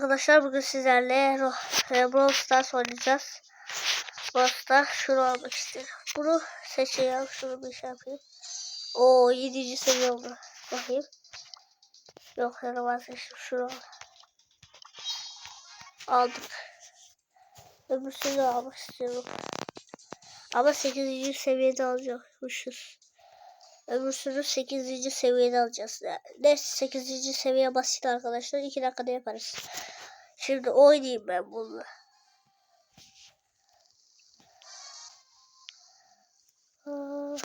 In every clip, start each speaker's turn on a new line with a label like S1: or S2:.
S1: arkadaşlar bugün sizlerle e, Brawl Stars oynayacağız. Brawl Stars şunu almak istiyorum. Bunu seçeyim. Şunu bir şey yapayım. Oo 7. seviye oldu. Bakayım. Yok yani vazgeçtim. Şunu al. Aldık. Öbürsünü almak istiyorum. Ama 8. seviyede alacakmışız. Öbürsünü 8. seviyede alacağız. Neyse 8. seviye basit arkadaşlar. 2 dakikada yaparız. Şimdi oynayayım ben bunu.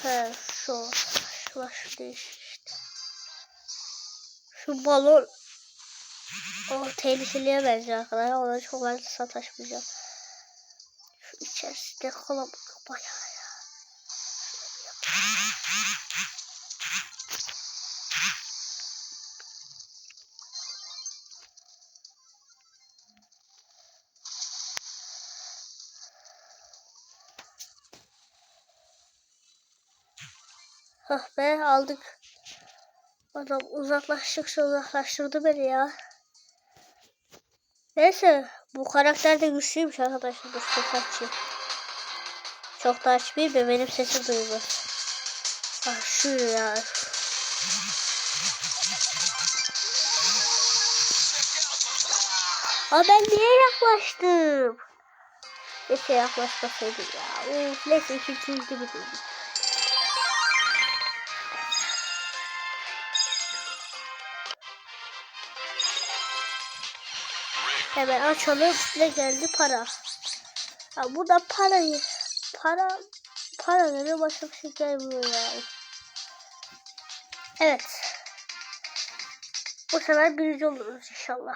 S1: He şu. Şu değişik işte. Şu balon o tehlikeliye benziyor arkadaşlar. Ona çok ben sataşmayacağım. Şu içerisinde kalabalık bayağı aldık. Adam uzaklaştıkça uzaklaştırdı beni ya. Neyse bu karakter de güçlüymüş arkadaşlar. Dur ses açayım. Çok da açmayayım da benim sesim duyulur. Ah şu ya. Aa ben niye yaklaştım? Keşke yaklaşmasaydım ya. Neyse ikinci gibi Hemen açalım. Ne geldi? Para. Ha, bu da parayı. Para para veriyor başka bir şey gelmiyor yani. Evet. Bu sefer birinci oluruz inşallah.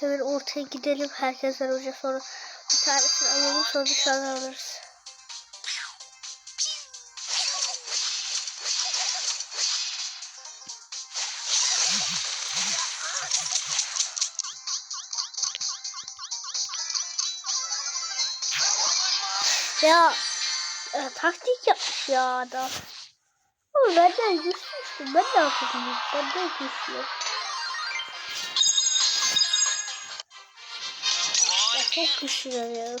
S1: Hemen ortaya gidelim. Herkesten önce sonra bir tanesini alalım sonra dışarıdan alırız. Taktik yapmış ya adam. Ama benden güçlüymüştüm. Ben de yapabilirim. Ben de güçlü. Ya çok güçlüler ya.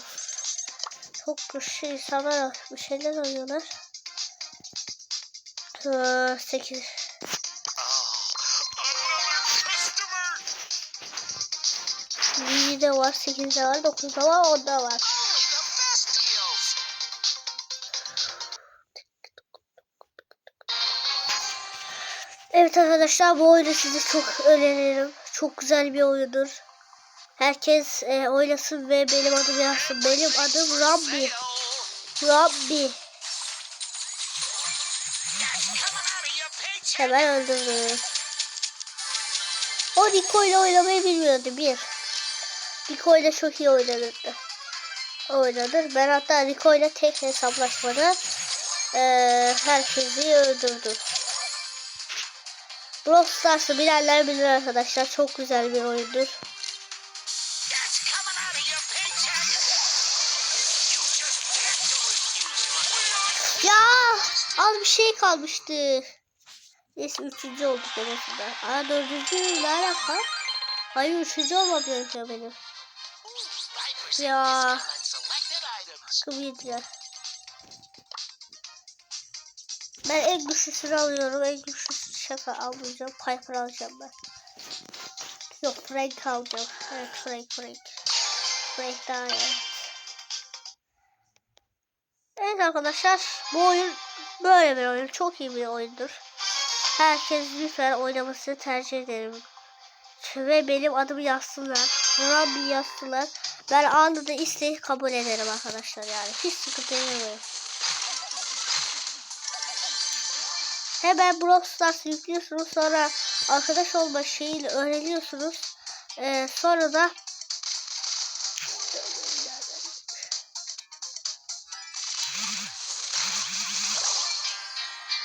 S1: Çok güçlü insanlar bir şeyler oynuyorlar. Ee, 8 7'de var, 8'de var, 9'da var, 10'da var. Evet arkadaşlar bu oyunu size çok öneririm. Çok güzel bir oyundur. Herkes e, oynasın ve benim adım yazsın. Benim adım Rabbi. Rabbi. Hemen öldürdüm. O Rico ile oynamayı bilmiyordu bir. Rico ile çok iyi oynanırdı. Oynadır. Ben hatta Rico ile tek hesaplaşmada e, herkesi öldürdüm. Brawl Stars'ı bilenler bilir arkadaşlar. Çok güzel bir oyundur. Ya az bir şey kalmıştı. Neyse üçüncü olduk en azından. Aa dördüncü ne alaka? Hayır üçüncü olmam gerekiyor benim. Ya. Hakkımı yediler. Ben en güçlüsünü alıyorum. En güçlüsünü şaka almayacağım. Piper alacağım ben. Yok Frank alacağım. Evet Frank Frank. Frank daha iyi. Evet arkadaşlar bu oyun böyle bir oyun. Çok iyi bir oyundur. Herkes lütfen oynamasını tercih ederim. Ve benim adımı yazsınlar. Rabbi yazsınlar. Ben anında isteği kabul ederim arkadaşlar yani. Hiç sıkıntı yok. Hemen Brawl Stars yüklüyorsunuz. Sonra arkadaş olma şeyini öğreniyorsunuz. Ee, sonra da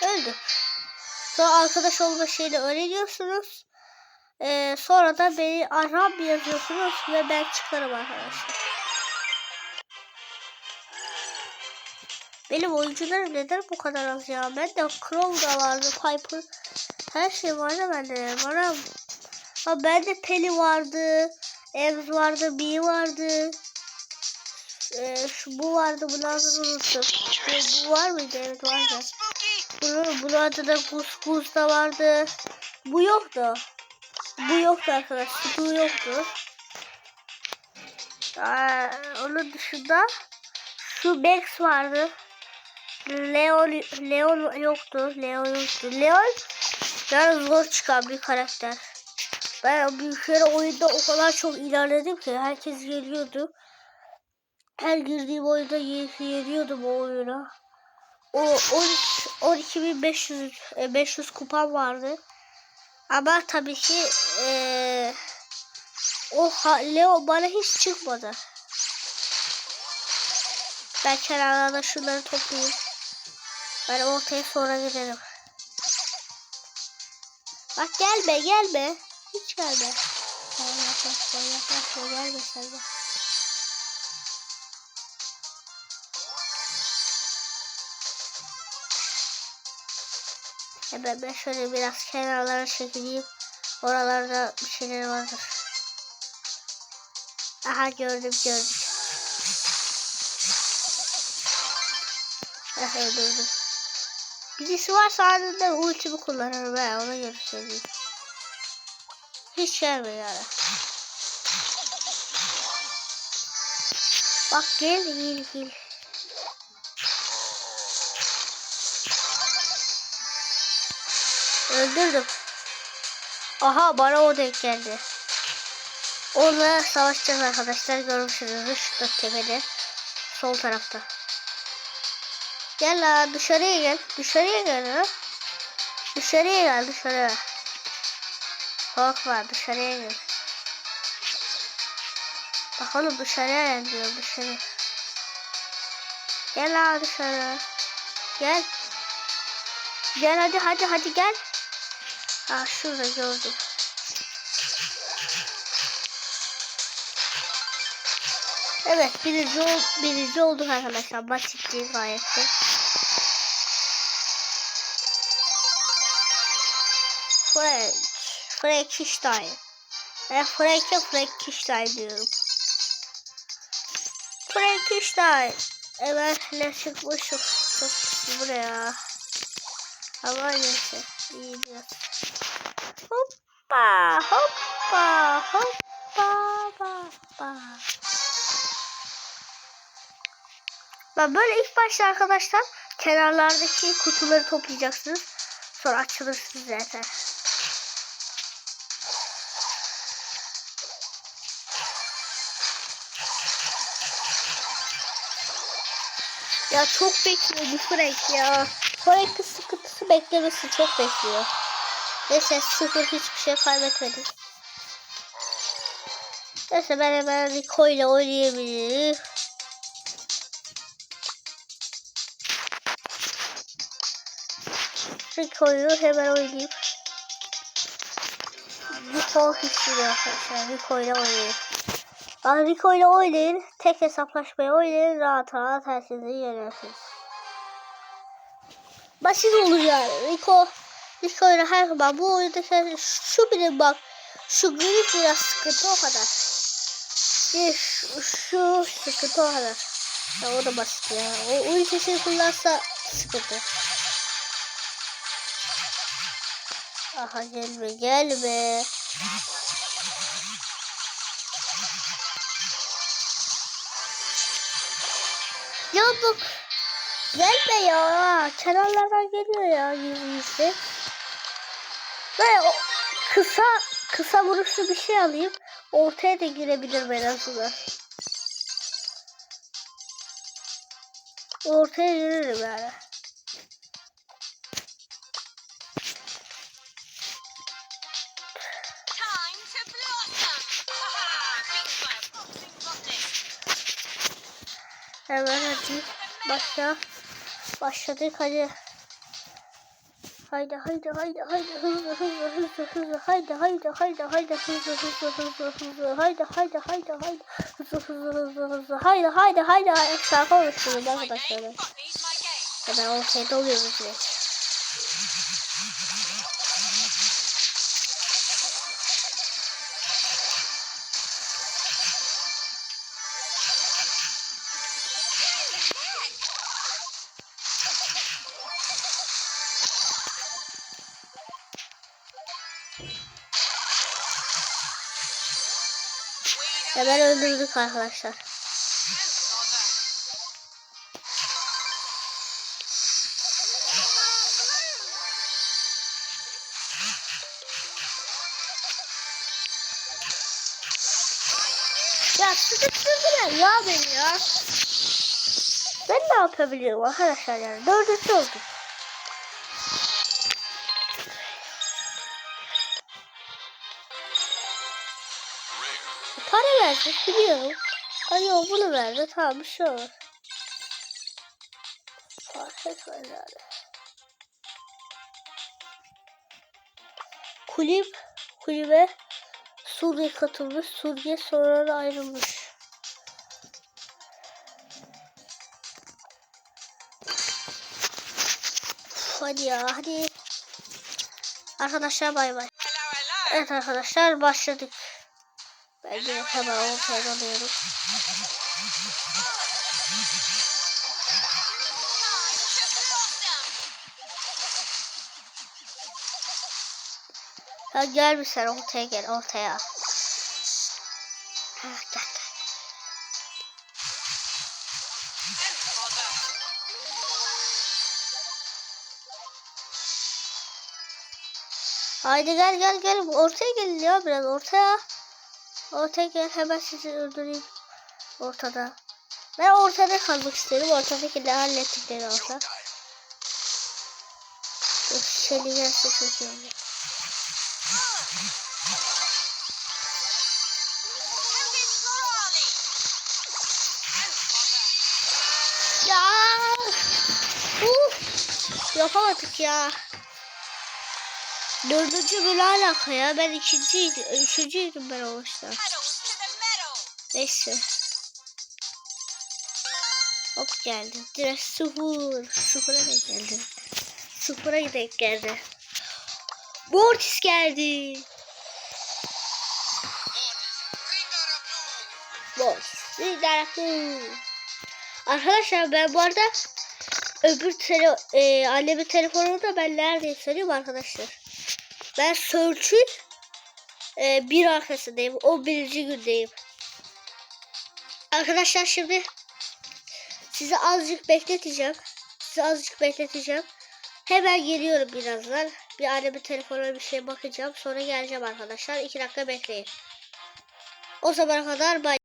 S1: öldüm. Sonra arkadaş olma şeyini öğreniyorsunuz. Ee, sonra da beni Arap yazıyorsunuz ve ben çıkarım arkadaşlar. Benim oyuncularım neden bu kadar az ya? Ben de Crow da vardı, Piper. Her şey vardı bende. Bana ha bende Penny vardı, Ems vardı, Bee vardı. Ee, şu bu vardı, bunu adını unuttum. Bu, bu var mıydı? Evet vardı. Bunu, bunun adı da Gus Gus da vardı. Bu yoktu. Bu yoktu arkadaşlar. Bu yoktu. Aa, onun dışında şu Max vardı. Leon, Leon yoktu. Leon yoktu. Leon yani zor çıkan bir karakter. Ben bir kere oyunda o kadar çok ilerledim ki herkes geliyordu. Her girdiğim oyunda yeniyordum o oyuna. O 13 12500 e, 500 kupam vardı. Ama tabii ki eee o Leo bana hiç çıkmadı. Ben kenarlarda şunları toplayayım. Ben ortaya sonra gidelim. Bak gelme gelme. Hiç gelme. Sen yaklaşma yaklaşma gelme sen de. Hemen ben şöyle biraz kenarlara çekileyim. Oralarda bir şeyler vardır. Aha gördüm gördüm. Aha öldürdüm. Birisi varsa ardından ultimi kullanırım ben ona göre söyleyeyim. Hiç gelmiyor yani. Bak gel gel gel. Öldürdüm. Aha bana o denk geldi. Onunla savaşacağız arkadaşlar. Görmüşsünüzdür şurada tepede. Sol tarafta. Gel la dışarıya gel. Dışarıya gel ha. Dışarıya gel dışarıya. Korkma dışarıya gel. Bak oğlum dışarıya gel diyor dışarı. Gel la dışarı. Gel. Gel hadi hadi hadi gel. Ha şurada gördüm. Evet birinci, ol, birinci olduk arkadaşlar. Basit değil gayet de. Frankenstein. Ben Frank'e Frankenstein diyorum. Frankenstein. Evet ne çıkmışım. Çok buraya. Ama neyse. İyi biraz. Hoppa hoppa hoppa hoppa. Ben böyle ilk başta arkadaşlar kenarlardaki kutuları toplayacaksınız. Sonra açılırsınız zaten. Ya çok bekliyor bu Frank ya. Frank'ın sıkıntısı beklemesi çok bekliyor. Neyse sıfır hiçbir şey kaybetmedik. Neyse ben hemen Rico ile oynayabilirim. Rico'yu hemen oynayayım. Rico hiçbir arkadaşlar. Rico ile oynayayım. Rico ile oynayın. Tek hesaplaşmaya oynayın. Rahat rahat herkesi yenersiniz. Basit olur yani. Rico Rico ile her zaman bu oyunda sen şu bile bak. Şu grip biraz sıkıntı o kadar. Şu, şu sıkıntı o kadar. Ya o da basit ya. O ultisini kullansa sıkıntı. Aha gelme gelme. Ya bak. Gelme ya. Kenarlardan geliyor ya yüzde. Böyle o kısa kısa vuruşlu bir şey alayım. Ortaya da girebilirim en azından. Ortaya girerim yani. Hemen hadi başla. Başladık hadi. Haydi haydi haydi haydi hızlı hızlı hızlı hızlı haydi haydi haydi haydi hızlı hızlı hızlı hızlı haydi haydi haydi haydi hızlı hızlı hızlı hızlı haydi haydi haydi şarkı oluşturuyor
S2: My
S1: arkadaşlar. Hemen ortaya dalıyoruz direkt. Hemen öldürdük arkadaşlar. Ya sıkıştırdılar ya beni ya. Ben ne yapabiliyorum arkadaşlar yani. Dördüncü oldum. Verdi biliyorum. Ay o bunu verdi tamam bir şey olur. Fark etmez. Kulüp, kulübe Suriye katılmış. Suriye sonra ayrılmış. Hadi ya hadi. Arkadaşlar bay bay. Evet arkadaşlar başladık. Ben de hemen ortaya alıyorum.
S2: Time to blossom.
S1: Ya gel bir sen ortaya gel ortaya. Ha, gel. Haydi gel gel gel ortaya gelin ya biraz ortaya. Ortaya gel hemen sizi öldüreyim. Ortada. Ben ortada kalmak isterim. Ortadaki de hallettikleri olsa. Şeli gelse çok iyi olur. Ya! Uf! Yapamadık ya. Dördüncü bir alaka ya. Ben ikinciydim. Üçüncüydüm ben o. Neyse. Hop geldi. Direkt sıfır. Sıfıra denk geldi. Sıfıra denk geldi. Mortis geldi. Mortis. Ringarapoo. Arkadaşlar ben bu arada öbür tele, e, annemin telefonunda ben neredeyim söyleyeyim arkadaşlar. Ben Search'ün e, bir arkasındayım. 11. gündeyim. Arkadaşlar şimdi sizi azıcık bekleteceğim. Sizi azıcık bekleteceğim. Hemen geliyorum birazdan. Bir annemin telefonuna bir şey bakacağım. Sonra geleceğim arkadaşlar. 2 dakika bekleyin. O zamana kadar bay.